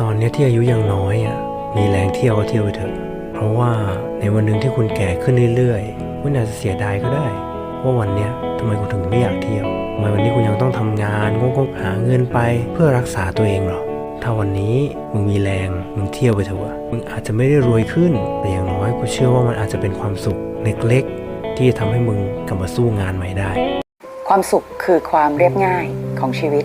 ตอนเนี้ยที่อายุยังน้อยอะมีแรงเที่ยวก็เที่ยวไปเถอะ เพราะว่าในวันหนึ่งที่คุณแก่ขึ้นเรื่อยๆคุณอาจจะเสียดายก็ได้ ว่าวันเนี้ยทำไมคุณถึงไม่อยากเที่ยวทำไมวันนี้คุณยังต้องทำงานงกๆหาเงินไปเพื่อรักษาตัวเองหรอถ้าวันนี้มึงมีแรงมึงเที่ยวไปเถอะวะมึงอาจจะไม่ได้รวยขึ้น แต่อย่างน้อยกูเชื่อว่ามันอาจจะเป็นความสุขเล็กๆที่จะทำให้มึงกลับมาสู้งานใหม่ได้ ความสุขคือความเรียบง่ายของชีวิต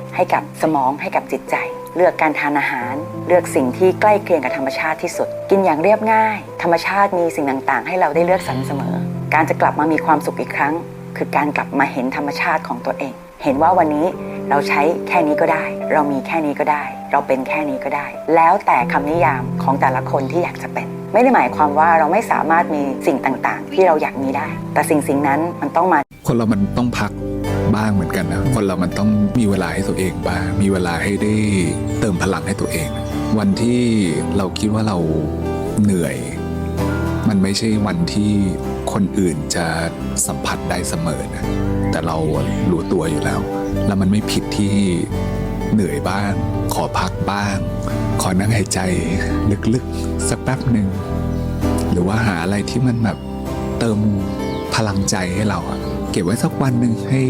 ให้กับสมองให้กับจิตใจ เลือกการทานอาหาร เลือกสิ่งที่ใกล้เคียงกับธรรมชาติที่สุด กินอย่างเรียบง่าย ธรรมชาติมีสิ่งต่างๆ ให้เราได้เลือกสรรเสมอ การจะกลับมามีความสุขอีกครั้ง คือการกลับมาเห็นธรรมชาติของตัวเอง เห็นว่าวันนี้เราใช้แค่นี้ก็ได้ เรามีแค่นี้ก็ได้ เราเป็นแค่นี้ก็ได้ แล้วแต่คำนิยามของแต่ละคนที่อยากจะเป็น ไม่ได้หมายความว่าเราไม่สามารถมีสิ่งต่างๆ ที่เราอยากมีได้ แต่สิ่งสิ่งนั้นมันต้องมาคนเรามันต้องพัก บ้างเหมือนกันนะคนเรามันต้องมีเวลาให้ตัวเองบ้าง มีเวลาให้ได้เติมพลังให้ตัวเอง วันที่เราคิดว่าเราเหนื่อย มันไม่ใช่วันที่คนอื่นจะสัมผัสได้เสมอนะแต่เรารู้ตัวอยู่แล้ว แล้วมันไม่ผิดที่เหนื่อยบ้าง ขอพักบ้าง ขอนั่งหายใจลึกๆ สักแป๊บหนึ่ง หรือว่าหาอะไรที่มันแบบเติมพลังใจให้เราอะ เก็บไว้สักวันหนึ่งให้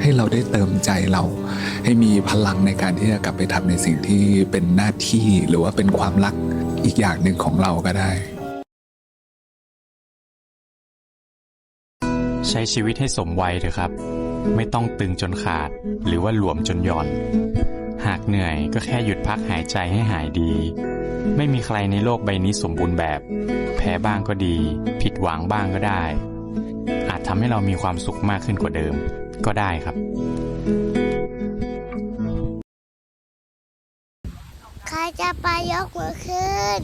ให้เราได้เติมใจเรา ให้มีพลังในการที่จะกลับไปทำในสิ่งที่เป็นหน้าที่หรือว่าเป็นความรักอีกอย่างหนึ่งของเราก็ได้ ใช้ชีวิตให้สมวัยเถอะครับ ไม่ต้องตึงจนขาด หรือว่าหลวมจนหย่อน หากเหนื่อยก็แค่หยุดพักหายใจให้หายดี ไม่มีใครในโลกใบนี้สมบูรณ์แบบ แพ้บ้างก็ดี ผิดหวังบ้างก็ได้ อาจทำให้เรามีความสุขมากขึ้นกว่าเดิม ก็ได้ครับ ใครจะไปยกมือขึ้น